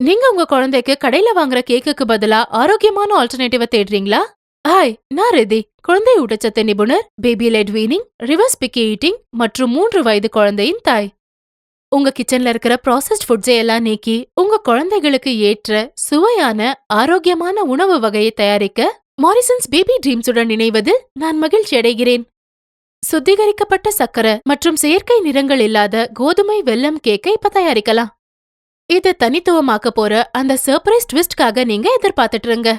நீங்க உங்க குழந்தைக்கு கடையில வாங்குற கேக்குக்கு பதிலா ஆரோக்கியமான ஆல்டர்னேட்டிவ தேடுறீங்களா? ஹாய் நான் ரெதி. குழந்தை ஊட்டச்சத்து நிபுணர் baby led weaning reverse picky eating மற்றும் மூன்று வயது குழந்தையின் தாய். உங்க கிச்சன்ல இருக்கிற ப்ராசஸ்ட் ஃபுட்ஸை எல்லாம் நீக்கி உங்க குழந்தைகளுக்கு ஏற்ற சுவையான ஆரோக்கியமான உணவு வகையை தயாரிக்க மாரிசன்ஸ் பேபி ட்ரீம்ஸுடன் இணைவது நான் மகிழ்ச்சி அடைகிறேன். சுத்திகரிக்கப்பட்ட சக்கரை மற்றும் செயற்கை நிறங்கள் இல்லாத கோதுமை வெல்லம் கேக்கை இப்ப தயாரிக்கலாம். இத தனித்துவமாக்க போற அந்த சர்ப்ரைஸ் ட்விஸ்ட்காக நீங்க எதிர்பார்த்துட்டு இருங்க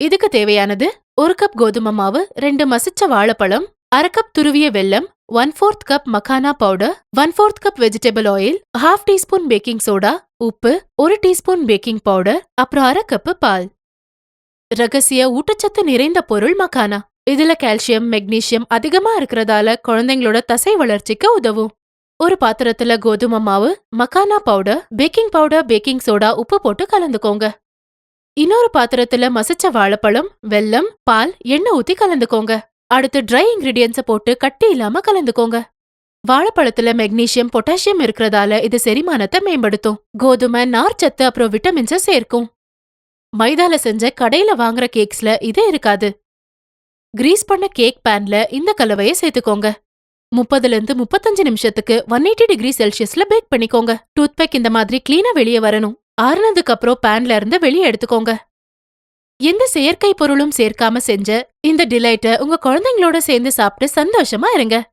இதுக்கு தேவையானது ஒரு கப் கோதுமை மாவு ரெண்டு மசிச்ச வாழைப்பழம் அரை கப் துருவிய வெல்லம் one fourth cup makhana powder one fourth cup vegetable oil half teaspoon baking soda உப்பு ஒரு டீஸ்பூன் பேக்கிங் பவுடர் அப்புறம் அரை கப்பு பால். ரகசிய ஊட்டச்சத்து நிறைந்த பொருள் மக்கானா இதுல கால்சியம் மெக்னீசியம் அதிகமா இருக்கறதால குழந்தைங்களோட தசை வளர்ச்சிக்கு உதவும். ஒரு பாத்திரத்துல கோதுமை மாவு makhana powder baking powder baking soda உப்பு போட்டு கலந்துக்கோங்க. இன்னொரு பாத்திரத்துல மசிச்ச வாழைப்பழம் வெல்லம் பால் எண்ணெய் ஊத்தி கலந்துக்கோங்க. அடுத்து ட்ரை இன்கிரீடியன்ஸை போட்டு கட்டி இல்லாம கலந்துக்கோங்க. வாழைப்பழத்துல மெக்னீசியம் பொட்டாசியம் இருக்கறதால இது செரிமானத்தை மேம்படுத்தும். கோதுமை நார்ச்சத்து அப்புறம் விட்டமின்ஸ சேர்க்கும். மைதால செஞ்ச கடையில வாங்குற கேக்ஸ்ல இதே இருக்காது. கிரீஸ் பண்ண கேக் பேன்ல இந்த கலவையை சேர்த்துக்கோங்க. முப்பதுல இருந்து முப்பத்தஞ்சு நிமிஷத்துக்கு ஒன் எயிட்டி டிகிரி செல்சியஸ்ல பேக் பண்ணிக்கோங்க. டூத்பேக் இந்த மாதிரி கிளீனா வெளியே வரணும். ஆறுனதுக்கு அப்புறம் பேன்ல இருந்து வெளியே எடுத்துக்கோங்க. எந்த செயற்கை பொருளும் சேர்க்காம செஞ்ச இந்த டிலைட்ட உங்க குழந்தைங்களோட சேர்ந்து சாப்பிட்டு சந்தோஷமா இருங்க.